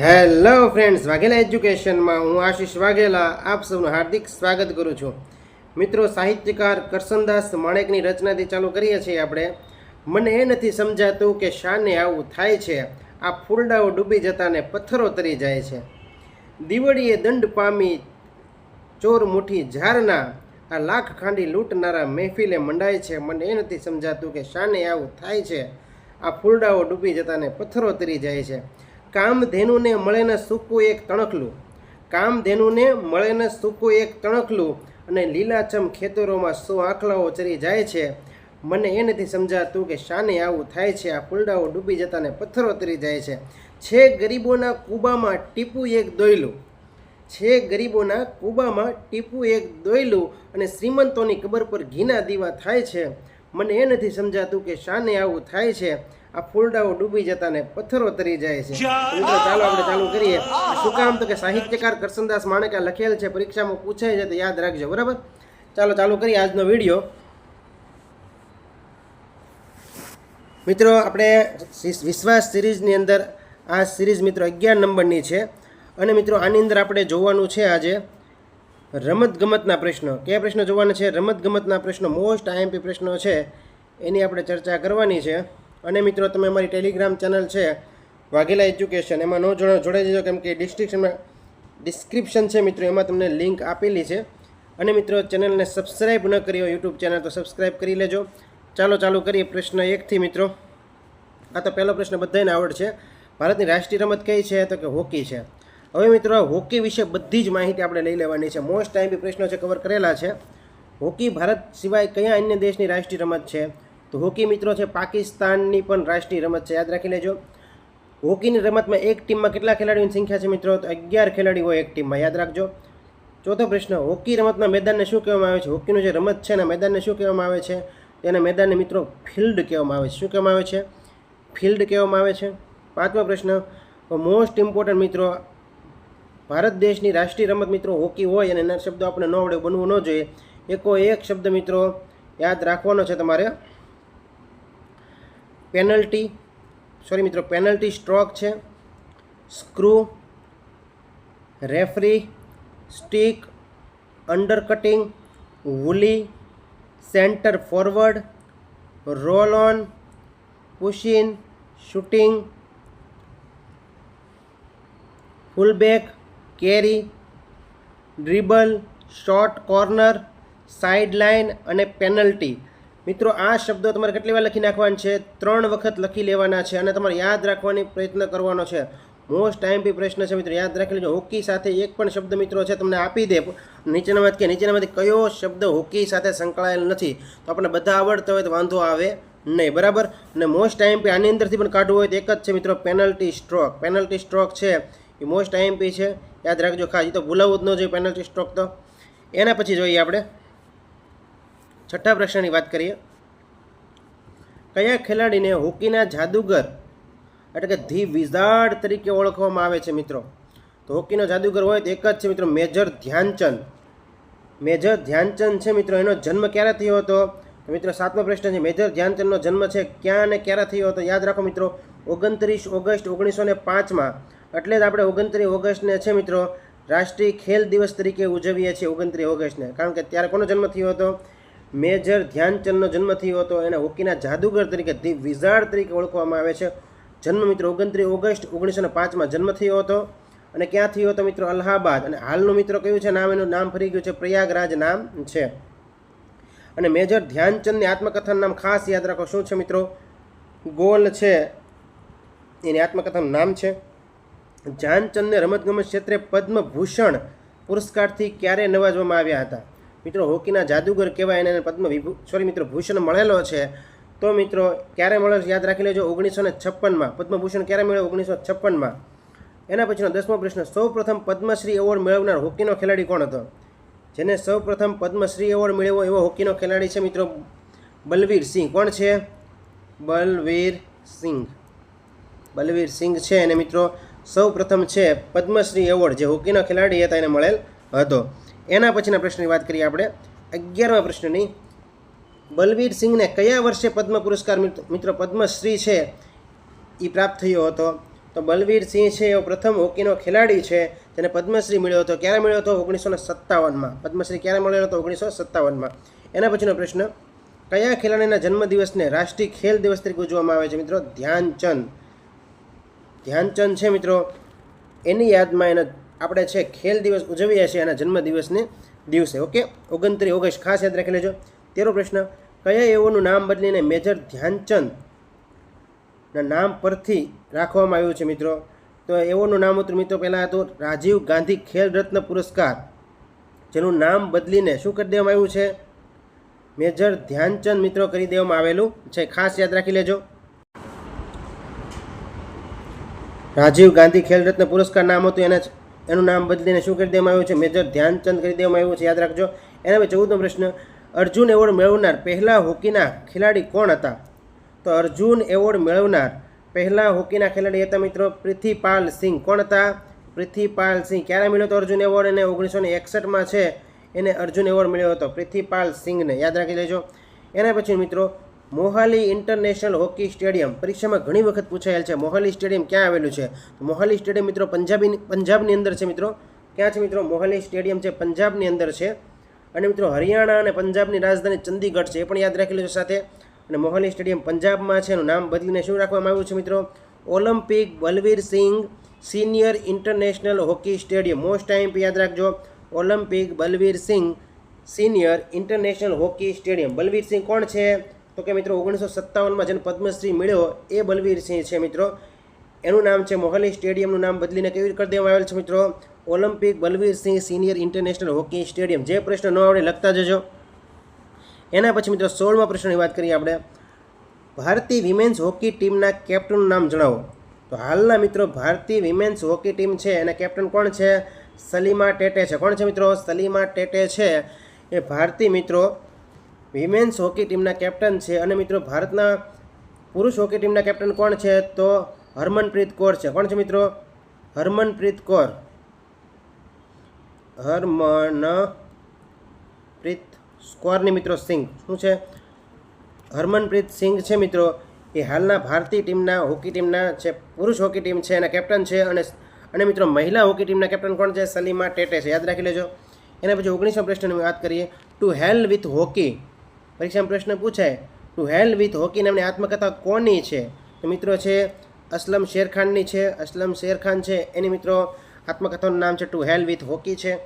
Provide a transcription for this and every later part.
Hello friends, Vaghela એજ્યુકેશનમાં હું આશીષ વાઘેલા આપ સૌનું હાર્દિક સ્વાગત કરું છું. મિત્રો, સાહિત્યકાર કરસનદાસ માણેકની રચનાથી ચાલુ કરીએ છીએ આપણે. મને એ નથી સમજાતું કે શાને આવું થાય છે. આ ફૂલડાઓ ડૂબી જતાને પથ્થરો તરી જાય છે. દિવડીએ દંડ પામી ચોર મુઠ્ઠી ઝારના, આ લાખ ખાંડી લૂંટનારા મહેફિલે મંડાય છે. મને એ નથી સમજાતું કે શાને આવું થાય છે. આ ફૂલડાઓ ડૂબી જતાને પથ્થરો તરી જાય છે. કામધેનુને મળેને સૂકું એક તણખલું. કામધેનુને મળેને સૂકું એક તણખલું અને લીલાછમ ખેતરોમાં સો આંખલાઓ ચરી જાય છે. મને એ નથી સમજાતું કે શાને આવું થાય છે. આ ફૂલડાઓ ડૂબી જતાને પથ્થરો તરી જાય છે. છે ગરીબોના કૂબામાં ટીપું એક દોયલું. છે ગરીબોના કૂબામાં ટીપું એક દોયલું અને શ્રીમંતોની કબર પર ઘીના દીવા થાય છે. મને એ નથી સમજાતું કે શાને આવું થાય છે. આ ફૂલડાઓ ડૂબી જતા ને પથ્થરો તરી જાય છે. મિત્રો ચાલો આપણે ચાલુ કરીએ. શું કામ તો કે સાહિત્યકાર કરસનદાસ માણેકા લખેલ છે પરીક્ષામાં પૂછાય છે તો યાદ રાખજો બરાબર? ચાલો ચાલુ કરીએ આજનો વીડિયો. મિત્રો આપણે વિશ્વાસ સિરીઝની અંદર આ સિરીઝ મિત્રો અગિયાર નંબરની છે. અને મિત્રો આની અંદર આપણે જોવાનું છે આજે રમતગમતના પ્રશ્નો. કયા પ્રશ્નો જોવાના છે? રમતગમતના પ્રશ્નો મોસ્ટ આઈએમપી પ્રશ્નો છે. એની આપણે ચર્ચા કરવાની છે. અને મિત્રો, તમે અમારી ટેલિગ્રામ ચેનલ છે, વાઘેલા એજ્યુકેશન એમાં ન જોડા જોડાઈ જજો, કેમ કે ડિસ્ક્રિપ્શનમાં ડિસ્ક્રિપ્શન છે મિત્રો, એમાં તમને લિંક આપેલી છે. અને મિત્રો ચેનલને સબસ્ક્રાઈબ ન કરી હોય યુટ્યુબ ચેનલ તો સબસ્ક્રાઈબ કરી લેજો. ચાલો, ચાલુ કરીએ પ્રશ્ન એકથી, મિત્રો. આ તો પહેલો પ્રશ્ન બધાને આવડ છે. ભારતની રાષ્ટ્રીય રમત કઈ છે? તો કે હોકી છે. હવે મિત્રો હોકી વિશે બધી જ માહિતી આપણે લઈ લેવાની છે. મોસ્ટ ટાઈમ બી પ્રશ્નો છે કવર કરેલા છે. હોકી ભારત સિવાય કયા અન્ય દેશની રાષ્ટ્રીય રમત છે? તો હોકી મિત્રો છે, પાકિસ્તાનની પણ રાષ્ટ્રીય રમત છે, યાદ રાખી લેજો. હોકીની રમતમાં એક ટીમમાં કેટલા ખેલાડીઓની સંખ્યા છે મિત્રો? તો અગિયાર ખેલાડી હોય એક ટીમમાં, યાદ રાખજો. ચોથો પ્રશ્ન, હોકી રમતના મેદાનને શું કહેવામાં આવે છે? હોકીનું જે રમત છે એના મેદાનને શું કહેવામાં આવે છે? તેના મેદાનને મિત્રો ફિલ્ડ કહેવામાં આવે છે. શું કહેવામાં આવે છે? ફિલ્ડ કહેવામાં આવે છે. પાંચમો પ્રશ્ન, મોસ્ટ ઇમ્પોર્ટન્ટ મિત્રો, ભારત દેશની રાષ્ટ્રીય રમત મિત્રો હોકી હોય અને એના શબ્દો આપણે ન આવડે, બનવું ન જોઈએ. એકો એક શબ્દ મિત્રો યાદ રાખવાનો છે તમારે. પેનલ્ટી, સોરી મિત્રો, પેનલ્ટી સ્ટ્રોક છે. Screw, referee, stick undercutting volley, centre forward, roll on pushing shooting fullback carry, dribble, short corner side line અને પેનલ્ટી. મિત્રો, આ શબ્દો તમારે કેટલી વાર લખી નાખવાના છે? ત્રણ વખત લખી લેવાના છે અને તમારે યાદ રાખવાની પ્રયત્ન કરવાનો છે. મોસ્ટ ટાઈમ બી પ્રશ્ન છે મિત્રો, યાદ રાખી લેજો. હોકી સાથે એક પણ શબ્દ મિત્રો છે, તમને આપી દે. નીચેનામાંથી કે નીચેનામાંથી કયો શબ્દ હોકી સાથે સંકળાયેલ નથી? તો આપણને બધા આવડતા હોય તો વાંધો આવે નહીં, બરાબર? અને મોસ્ટ ટાઈમ પી આની અંદરથી પણ કાઢવું હોય તો એક જ છે મિત્રો પેનલ્ટી સ્ટ્રોક પેનલ્ટી સ્ટ્રોક છે. એ મોસ્ટ આઈએમપી છે. યાદ રાખજો ખાસ, એ તો ભૂલાવવું જ ન જોઈએ પેનલ્ટી સ્ટ્રોક તો. એના પછી જોઈએ આપણે. છઠ્ઠા પ્રશ્નની વાત કરીએ. કયા ખેલાડીને હોકીના જાદુગર, એટલે કે ધી વિઝાર્ડ તરીકે ઓળખવામાં આવે છે મિત્રો? તો હોકીનો જાદુગર હોય તો એક જ છે મિત્રો, મેજર ધ્યાનચંદ. મેજર ધ્યાનચંદ છે મિત્રો, એનો જન્મ ક્યારે થયો હતો? મિત્રો, સાતમો પ્રશ્ન છે, મેજર ધ્યાનચંદનો જન્મ છે ક્યાં અને ક્યારે થયો હતો? યાદ રાખો મિત્રો, ઓગણત્રીસ ઓગસ્ટ ઓગણીસો ને પાંચમાં, એટલે જ આપણે ઓગણત્રીસ ઓગસ્ટને છે મિત્રો, રાષ્ટ્રીય ખેલ દિવસ તરીકે ઉજવીએ છીએ ઓગણત્રીસ ઓગસ્ટને. કારણ કે ત્યારે કોનો જન્મ થયો હતો? મેજર ધ્યાનચંદનો જન્મ થયો હતો એને હોકીના જાદુગર તરીકે ધી વિઝાર્ડ તરીકે ઓળખવામાં આવે છે. જન્મ મિત્રો ઓગણત્રીસ ઓગસ્ટ ઓગણીસો પાંચમાં જન્મ થયો હતો અને ક્યાં થયો હતો મિત્રો અલ્હાબાદ અને હાલનું મિત્રો કયું છે નામ? એનું નામ ફરી ગયું છે પ્રયાગરાજ નામ છે. અને મેજર ધ્યાનચંદની આત્મકથાનું નામ ખાસ યાદ રાખો. શું છે મિત્રો? ગોલ છે. એની આત્મકથાનું નામ છે. ધ્યાનચંદને રમતગમત ક્ષેત્રે પદ્મભૂષણ પુરસ્કારથી ક્યારે નવાજવામાં આવ્યા હતા? મિત્રો, હોકીના જાદુગર કહેવાય એને પદ્મ સોરી મિત્રો, ભૂષણ મળેલો છે. તો મિત્રો, ક્યારે મળે યાદ રાખી લેજો, ઓગણીસો ને છપ્પનમાં. પદ્મભૂષણ ક્યારે મળ્યો? ઓગણીસો છપ્પનમાં. એના પછીનો દસમો પ્રશ્ન સૌ પ્રથમ પદ્મશ્રી એવોર્ડ મેળવનાર હોકીનો ખેલાડી કોણ હતો? જેને સૌ પ્રથમ પદ્મશ્રી એવોર્ડ મેળવ્યો એવો હોકીનો ખેલાડી છે મિત્રો, બલવીર સિંહ. કોણ છે? બલવીર સિંહ બલવીર સિંહ છે અને મિત્રો સૌ પ્રથમ છે પદ્મશ્રી એવોર્ડ જે હોકીનો ખેલાડી હતા, એને મળેલ હતો. એના પછીના પ્રશ્નની વાત કરીએ આપણે. અગિયારમા પ્રશ્નની. બલવીર સિંહને કયા વર્ષે પદ્મ પુરસ્કાર મિત્રો, પદ્મશ્રી છે એ પ્રાપ્ત થયો હતો? તો બલવીર સિંહ છે, એવો પ્રથમ હોકીનો ખેલાડી છે તેને પદ્મશ્રી મળ્યો હતો. ક્યારે મળ્યો હતો? ઓગણીસો સત્તાવનમાં. પદ્મશ્રી ક્યારે મળ્યો હતો? ઓગણીસો સત્તાવનમાં. એના પછીનો પ્રશ્ન. કયા ખેલાડીના જન્મદિવસને રાષ્ટ્રીય ખેલ દિવસ તરીકે ઉજવવામાં આવે છે, મિત્રો? ધ્યાનચંદ. ધ્યાનચંદ છે, મિત્રો. એની યાદમાં એનો આપણે છે ખેલ દિવસ ઉજવીએ છીએ એના જન્મદિવસને દિવસે. ઓકે ઓગણત્રીસ ઓગસ્ટ, ખાસ યાદ રાખી લેજો. તેરો પ્રશ્ન, કયા એવોનું નામ બદલીને મેજર ધ્યાનચંદના નામ પરથી રાખવામાં આવ્યું છે મિત્રો? તો એવોનું નામ હતું મિત્રો પહેલાં હતું રાજીવ ગાંધી ખેલ રત્ન પુરસ્કાર. જેનું નામ બદલીને શું કરી દેવામાં આવ્યું છે? મેજર ધ્યાનચંદ મિત્રો કરી દેવામાં આવેલું છે. ખાસ યાદ રાખી લેજો. રાજીવ ગાંધી ખેલ રત્ન પુરસ્કાર નામ હતું એના એનું નામ બદલીને શું કરી દેવામાં આવ્યું છે? મેજર ધ્યાનચંદ કરી દેવામાં આવ્યું છે, યાદ રાખજો. એના પછી ચૌદમો પ્રશ્ન, અર્જુન એવોર્ડ મેળવનાર પહેલા હોકીના ખેલાડી કોણ હતા? તો અર્જુન એવોર્ડ મેળવનાર પહેલા હોકીના ખેલાડી હતા મિત્રો પૃથ્વીપાલ સિંહ. કોણ હતા? પૃથ્વીપાલ સિંહ. ક્યારે મળ્યો હતો અર્જુન એવોર્ડ? એને ઓગણીસો ને એકસઠમાં છે. એને અર્જુન એવોર્ડ મળ્યો હતો પૃથ્વીપાલ સિંહને. યાદ રાખી લેજો. એના પછી મિત્રો મોહાલી ઇન્ટરનેશનલ હોકી સ્ટેડિયમ. પરીક્ષામાં ઘણી વખત પૂછાયેલ છે, મોહાલી સ્ટેડિયમ ક્યાં આવેલું છે? મોહાલી સ્ટેડિયમ મિત્રો પંજાબી, પંજાબની અંદર છે મિત્રો. ક્યાં છે મિત્રો? મોહાલી સ્ટેડિયમ છે પંજાબની અંદર છે. અને મિત્રો હરિયાણા અને પંજાબની રાજધાની ચંદીગઢ છે, એ પણ યાદ રાખેલું છે સાથે. અને મોહાલી સ્ટેડિયમ પંજાબમાં છે, એનું નામ બદલીને શું રાખવામાં આવ્યું છે મિત્રો? Olympic Balbir Singh senior international hockey stadium. Most time યાદ રાખજો, Olympic Balbir Singh senior international hockey stadium. Balbir Singh કોણ છે? તો કે મિત્રો ઓગણીસો સત્તાવનમાં જેને પદ્મશ્રી મળ્યો એ બલવીર સિંહ છે મિત્રો. એનું નામ છે મોહાલી સ્ટેડિયમનું નામ બદલીને કેવી કરી દેવામાં આવેલ છે મિત્રો? Olympic Balbir Singh senior international hockey stadium. જે પ્રશ્ન ન આવડે લખતા જજો. એના પછી મિત્રો સોળમા પ્રશ્નની વાત કરીએ આપણે. ભારતીય વિમેન્સ હોકી ટીમના કેપ્ટનનું નામ જણાવો. તો હાલના મિત્રો ભારતીય વિમેન્સ હોકી ટીમ છે, એના કેપ્ટન કોણ છે? સલીમા ટેટે છે. કોણ છે મિત્રો? સલીમા ટેટે છે. એ ભારતીય મિત્રો વિમેન્સ હોકી ટીમના કેપ્ટન છે. અને મિત્રો, ભારતના પુરુષ હોકી ટીમના કેપ્ટન કોણ છે? તો હરમનપ્રીત કૌર છે. કોણ છે મિત્રો? હરમનપ્રીત કૌર. હરમનપ્રીત સ્કોરની મિત્રો સિંઘ. શું છે? હરમનપ્રીત સિંઘ છે મિત્રો. એ હાલના ભારતીય ટીમના હોકી ટીમના છે પુરુષ હોકી ટીમ છે, એના કેપ્ટન છે. અને અને મિત્રો, મહિલા હોકી ટીમના કેપ્ટન કોણ છે? સલીમા ટેટે છે. યાદ રાખી લેજો. એના પછી ઓગણીસો પ્રશ્નની વાત કરીએ. To hell with hockey. પરીક્ષામાં પ્રશ્ન પૂછાય ટુ હેલ વિથ હોકી નામની આત્મકથા કોની છે? તો મિત્રો છે, અસલમ શેરખાનની છે, અસલમ શેરખાન છે, એની મિત્રો આત્મકથાનું નામ છે ટુ હેલ વિથ હોકી છે.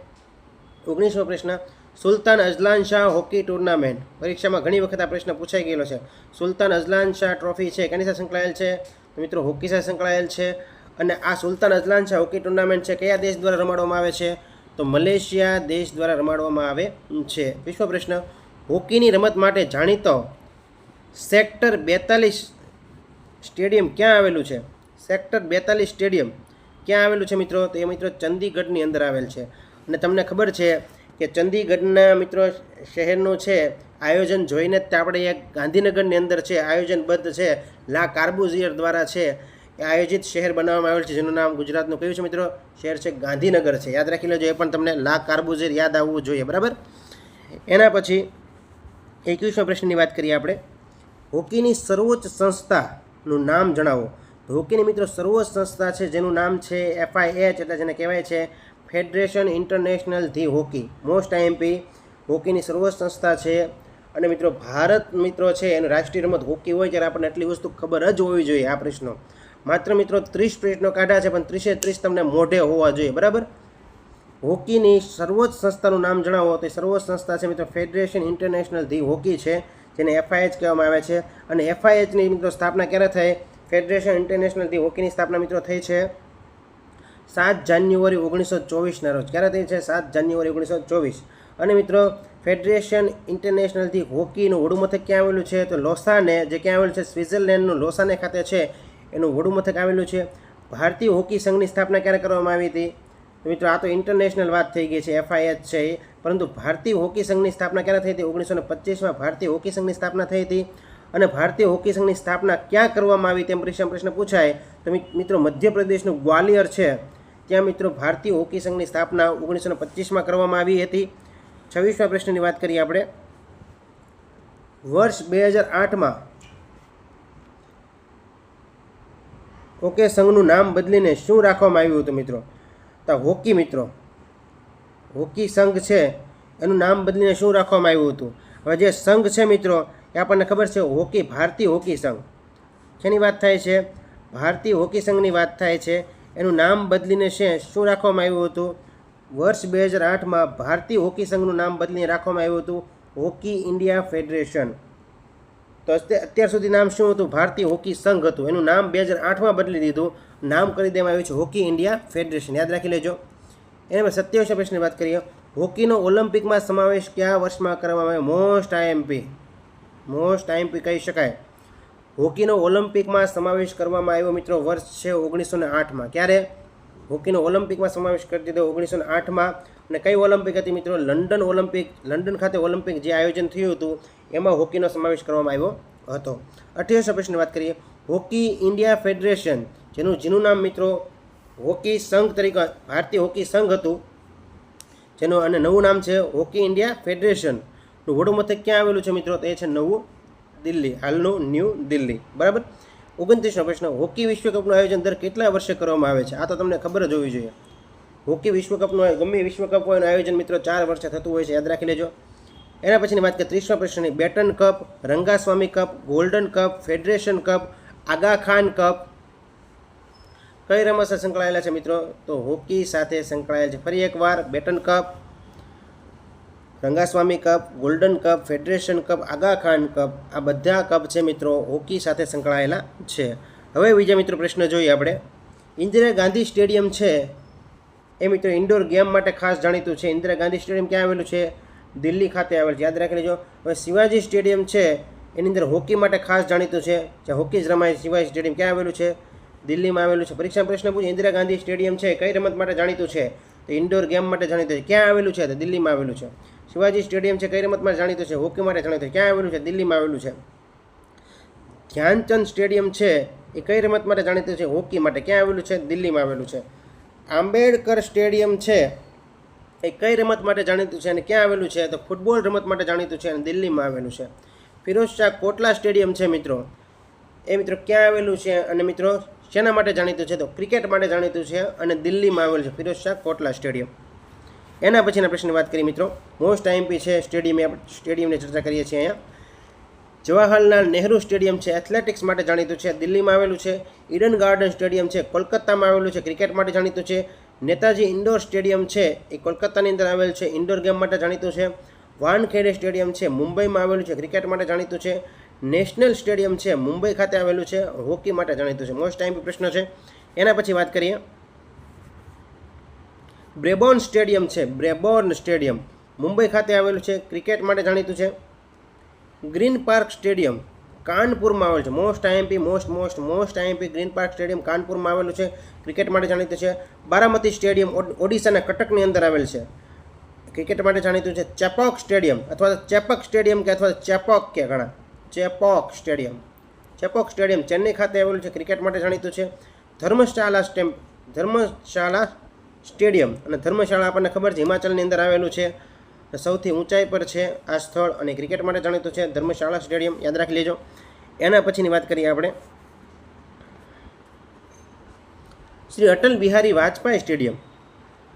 ઓગણીસમો પ્રશ્ન, Sultan Azlan Shah hockey tournament પરીક્ષામાં ઘણી વખત આ પ્રશ્ન પૂછાઈ ગયેલો છે. સુલતાન અઝલાન શાહ ટ્રોફી છે, કેની સાથે સંકળાયેલ છે? મિત્રો, હોકી સાથે સંકળાયેલ છે. અને આ Sultan Azlan Shah hockey tournament છે, કયા દેશ દ્વારા રમાડવામાં આવે છે? તો મલેશિયા દેશ દ્વારા રમાડવામાં આવે છે. વિશ્વ પ્રશ્ન હોકીની રમત માટે જાણીતો સેક્ટર બેતાલીસ સ્ટેડિયમ ક્યાં આવેલું છે? સેક્ટર બેતાલીસ સ્ટેડિયમ ક્યાં આવેલું છે મિત્રો? તો એ મિત્રો ચંદીગઢની અંદર આવેલ છે. અને તમને ખબર છે કે ચંદીગઢના મિત્રો શહેરનું છે, આયોજન જોઈને જ આપણે એક ગાંધીનગરની અંદર છે, આયોજનબદ્ધ છે, લા કાર્બુઝિયર દ્વારા છે, એ આયોજિત શહેર બનાવવામાં આવેલ છે, જેનું નામ ગુજરાતનું કયું છે મિત્રો? શહેર છે ગાંધીનગર છે. યાદ રાખી લેજો, એ પણ તમને લા કાર્બુઝિયર યાદ આવવું જોઈએ, બરાબર? એના પછી એકવીસમા પ્રશ્નની વાત કરીએ આપણે. હોકીની સર્વોચ્ચ સંસ્થાનું નામ જણાવો. તો હોકીની મિત્રો સર્વોચ્ચ સંસ્થા છે, જેનું નામ છે એફઆઈએચ, એટલે જેને કહેવાય છે federation international the hockey. Most IMP હોકીની સર્વોચ્ચ સંસ્થા છે. અને મિત્રો ભારત મિત્રો છે, એનું રાષ્ટ્રીય રમત હોકી હોય ત્યારે આપણને એટલી વસ્તુ ખબર જ હોવી જોઈએ આ પ્રશ્નો. માત્ર મિત્રો ત્રીસ પ્રશ્નો કાઢ્યા છે, પણ ત્રીસે ત્રીસ તમને મોઢે હોવા જોઈએ, બરાબર? હોકીની સર્વોચ્ચ સંસ્થાનું નામ જણાવો. તો સર્વોચ્ચ સંસ્થા છે મિત્રો ફેડરેશન ઇન્ટરનેશનલ ધી હોકી છે, જેને એફઆઈએચ કહેવામાં આવે છે. અને એફઆઈએચની મિત્રો સ્થાપના ક્યારે થઈ? ફેડરેશન ઇન્ટરનેશનલ ધી હોકીની સ્થાપના મિત્રો થઈ છે સાત જાન્યુઆરી ઓગણીસો ચોવીસના રોજ. ક્યારે થઈ છે? સાત જાન્યુઆરી ઓગણીસો ચોવીસ અને મિત્રો ફેડરેશન ઇન્ટરનેશનલથી હોકીનું વડુમથક ક્યાં આવેલું છે? તો લોસાને, જે ક્યાં આવેલું છે? સ્વિટ્ઝરલેન્ડનું લોસાને ખાતે છે. એનું વડુમથક આવેલું છે. ભારતીય હોકી સંઘની સ્થાપના ક્યારે કરવામાં આવી હતી? મિત્રો, આ તો ઇન્ટરનેશનલ વાત થઈ ગઈ છે એફઆઈએચ છે પરંતુ ભારતીય હોકી સંઘની સ્થાપના ક્યારે થઈ હતી? ઓગણીસો ને પચીસમાં ભારતીય હોકી સંઘની સ્થાપના થઈ હતી. અને ભારતીય હોકી સંઘની સ્થાપના ક્યાં કરવામાં આવી તેમ પરીક્ષા પ્રશ્ન પૂછાય. તો મિત્રો, મધ્યપ્રદેશનું ગ્વાલિયર છે. ત્યાં મિત્રો, ભારતીય હોકી સંઘની સ્થાપના ઓગણીસો ને પચીસમાં કરવામાં આવી હતી. છવ્વીસમાં પ્રશ્નની વાત કરીએ આપણે. વર્ષ બે હજાર આઠમાં ઓકે, સંઘનું નામ બદલીને શું રાખવામાં આવ્યું હતું મિત્રો? તો હોકી મિત્રો. હોકી સંઘ છે, એનું નામ બદલીને શું રાખવામાં આવ્યું હતું? હવે જે સંઘ છે મિત્રો, એ આપણને ખબર છે હોકી, ભારતીય હોકી સંઘ. શેની વાત થાય છે? ભારતીય હોકી સંઘની વાત થાય છે, એનું નામ બદલીને છે, શું રાખવામાં આવ્યું હતું? વર્ષ બે હજાર આઠમાં ભારતીય હોકી સંઘનું નામ બદલીને રાખવામાં આવ્યું હતું હોકી ઇન્ડિયા ફેડરેશન. તો અત્ય- અત્યાર સુધી નામ શું હતું? ભારતીય હોકી સંઘ હતું. એનું નામ બે હજાર આઠમાં બદલી દીધું. નામ કરી દેવામાં આવ્યું છે હોકી ઇન્ડિયા ફેડરેશન. યાદ રાખી લેજો. એના પછી સત્યાવીસ પ્રશ્નની વાત કરીએ. હોકીનો ઓલિમ્પિકમાં સમાવેશ કયા વર્ષમાં કરવામાં આવ્યો? મોસ્ટ આઈએમપી મોસ્ટ આઈએમપી કહી શકાય. હોકીનો ઓલિમ્પિકમાં સમાવેશ કરવામાં આવ્યો મિત્રો વર્ષ છે ઓગણીસો ને આઠમાં. ક્યારે? હોકીનો ઓલિમ્પિકમાં સમાવેશ કરી દીધો ઓગણીસો ને આઠમાં. અને કઈ ઓલિમ્પિક હતી મિત્રો? London Olympic. લંડન ખાતે ઓલિમ્પિક જે આયોજન થયું હતું એમાં હોકીનો સમાવેશ કરવામાં આવ્યો હતો. અઠ્યાવીસ પ્રશ્નની વાત કરીએ, હોકી ઇન્ડિયા ફેડરેશન, જેનું જેનું નામ મિત્રો હોકી સંઘ તરીકે, ભારતીય હોકી સંઘ હતું, જેનું અને નવું નામ છે હોકી ઇન્ડિયા ફેડરેશનનું વડું મથક ક્યાં આવેલું છે મિત્રો? તો એ છે નવું દિલ્હી, હાલનું ન્યૂ દિલ્હી. બરાબર? ઓગણત્રીસનો પ્રશ્ન હોકી વિશ્વકપનું આયોજન દર કેટલા વર્ષે કરવામાં આવે છે? આ તો તમને ખબર જ હોવી જોઈએ. હોકી વિશ્વકપનું, ગમે વિશ્વકપ હોય એનું આયોજન મિત્રો ચાર વર્ષે થતું હોય છે. યાદ રાખી લેજો. એના પછીની વાત કરીએ, ત્રીસમા પ્રશ્નની. Beighton cup, Rangaswamy cup, golden cup, federation cup, Aga Khan cup. કઈ રમત સાથે સંકળાયેલા છે મિત્રો? તો હોકી સાથે સંકળાયેલ છે. ફરી એકવાર Beighton cup, Rangaswamy cup, golden cup, federation cup, Aga Khan cup. આ બધા કપ છે મિત્રો હોકી સાથે સંકળાયેલા છે. હવે બીજા મિત્રો પ્રશ્ન જોઈએ આપણે. ઇન્દિરા ગાંધી સ્ટેડિયમ છે. એ મિત્રો ઇન્ડોર ગેમ માટે ખાસ જાણીતું છે. ઇન્દિરા ગાંધી સ્ટેડિયમ ક્યાં આવેલું છે? દિલ્હી ખાતે આવેલ. યાદ રાખી લેજો. હવે શિવાજી સ્ટેડિયમ છે, એની અંદર હોકી માટે ખાસ જાણીતું છે. જે હોકી જ રમાય શિવાજી સ્ટેડિયમ ક્યાં આવેલું છે? દિલ્હીમાં આવેલું છે. પરીક્ષા પ્રશ્ન પૂછે, ઇન્દિરા ગાંધી સ્ટેડિયમ છે, કઈ રમત માટે જાણીતું છે? તો ઇન્ડોર ગેમ માટે જાણીતું છે. ક્યાં આવેલું છે? તો દિલ્હીમાં આવેલું છે. શિવાજી સ્ટેડિયમ છે, કઈ રમત માટે જાણીતું છે? હોકી માટે જાણીતું છે. ક્યાં આવેલું છે? દિલ્હીમાં આવેલું છે. ધ્યાનચંદ સ્ટેડિયમ છે, એ કઈ રમત માટે જાણીતું છે? હોકી માટે. ક્યાં આવેલું છે? દિલ્હીમાં આવેલું છે. આંબેડકર સ્ટેડિયમ છે એ કઈ રમત માટે જાણીતું છે અને ક્યાં આવેલું છે? તો ફૂટબોલ રમત માટે જાણીતું છે અને દિલ્હીમાં આવેલું છે. ફિરોઝ શાહ કોટલા સ્ટેડિયમ છે મિત્રો. એ મિત્રો ક્યાં આવેલું છે અને મિત્રો શેના માટે જાણીતું છે? તો ક્રિકેટ માટે જાણીતું છે અને દિલ્હીમાં આવેલું છે ફિરોઝ શાહ કોટલા સ્ટેડિયમ. એના પછીના પ્રશ્નની વાત કરીએ મિત્રો. મોસ્ટ આઈએમપી છે સ્ટેડિયમ આપણે સ્ટેડિયમની ચર્ચા કરીએ છીએ અહીંયા. જવાહરલાલ નહેરુ સ્ટેડિયમ છે, એથ્લેટિક્સ માટે જાણીતું છે, દિલ્હીમાં આવેલું છે. ઈડન ગાર્ડન સ્ટેડિયમ છે, કોલકાતામાં આવેલું છે, ક્રિકેટ માટે જાણીતું છે. નેતાજી ઇન્ડોર સ્ટેડિયમ છે, એ કોલકાતાની અંદર આવેલ છે. ઇન્ડોર ગેમ માટે જાણીતું છે. વાનખેડે સ્ટેડિયમ છે, મુંબઈમાં આવેલું છે. ક્રિકેટ માટે જાણીતું છે. નેશનલ સ્ટેડિયમ છે, મુંબઈ ખાતે આવેલું છે. હોકી માટે જાણીતું છે. મોસ્ટ ટાઈમ પ્રશ્ન છે. એના પછી વાત કરીએ. બ્રેબોર્ન સ્ટેડિયમ છે. બ્રેબોર્ન સ્ટેડિયમ. મુંબઈ ખાતે આવેલું છે. ક્રિકેટ માટે જાણીતું છે. Green Park stadium. કાનપુરમાં આવેલું છે. Most IMP most most most IMP Green Park stadium કાનપુરમાં આવેલું છે. ક્રિકેટ માટે જાણીતું છે. બારામતી સ્ટેડિયમ ઓડિશાના કટકની અંદર આવેલ છે. ક્રિકેટ માટે જાણીતું છે ચેપોક સ્ટેડિયમ અથવા તો ચેપક સ્ટેડિયમ કે અથવા ચેપોક કે ઘણા ચેપોક સ્ટેડિયમ ચેપોક સ્ટેડિયમ ચેન્નઈ ખાતે આવેલું છે. ક્રિકેટ માટે જાણીતું છે ધર્મશાળા સ્ટેમ્પ, ધર્મશાળા સ્ટેડિયમ અને ધર્મશાળા આપણને ખબર છે. હિમાચલની અંદર આવેલું છે. સૌથી ઊંચાઈ પર છે આ સ્થળ અને ક્રિકેટ માટે જાણીતું છે ધર્મશાળા સ્ટેડિયમ. યાદ રાખી લેજો. એના પછીની વાત કરીએ આપણે. શ્રી અટલ બિહારી વાજપાઈ સ્ટેડિયમ,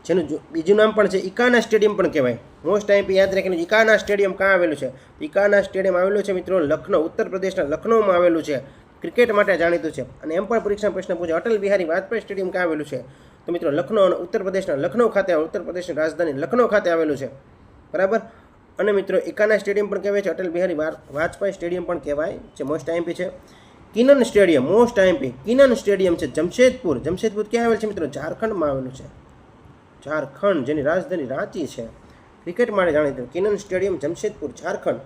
જેનું બીજું નામ પણ છે ઇકાના સ્ટેડિયમ પણ કહેવાય. મોસ્ટ ટાઈમ યાદ રાખીને ઇકાના સ્ટેડિયમ ક્યાં આવેલું છે? ઇકાના સ્ટેડિયમ આવેલું છે મિત્રો લખનૌ ઉત્તર પ્રદેશના લખનૌમાં આવેલું છે. ક્રિકેટ માટે જાણીતું છે. અને એમ પણ પરીક્ષા પ્રશ્ન પૂછે, અટલ બિહારી વાજપેયી સ્ટેડિયમ ક્યાં આવેલું છે? તો મિત્રો લખનૌ અને ઉત્તર પ્રદેશના લખનૌ ખાતે, ઉત્તર પ્રદેશની રાજધાની લખનૌ ખાતે આવેલું છે. બરાબર? અને મિત્રો એકાના સ્ટેડિયમ પણ કહેવાય છે, અટલ બિહારી વાજપેયી સ્ટેડિયમ પણ કહેવાય છે મોસ્ટ આઈએમપી છે. Keenan stadium most IMP Keenan stadium છે, જમશેદપુર. જમશેદપુર ક્યાં આવેલ છે મિત્રો? ઝારખંડમાં આવેલું છે. ઝારખંડ, જેની રાજધાની રાંચી છે. ક્રિકેટ માટે જાણીતું Keenan stadium, Jamshedpur, Jharkhand.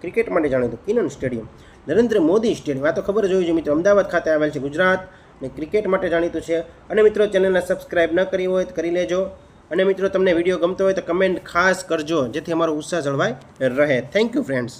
Cricket માટે જાણીતું Keenan stadium. Narendra Modi stadium, આ તો ખબર જ હોવી જોઈએ મિત્રો. અમદાવાદ ખાતે આવેલ છે ગુજરાત. ને ક્રિકેટ માટે જાણીતું છે. અને મિત્રો, ચેનલને સબસ્ક્રાઇબ ન કરી હોય તો કરી લેજો. અને મિત્રો, તમને વીડિયો ગમતો હોય તો કમેન્ટ ખાસ કરજો, જેથી અમારો ઉત્સાહ જળવાય રહે. Thank you friends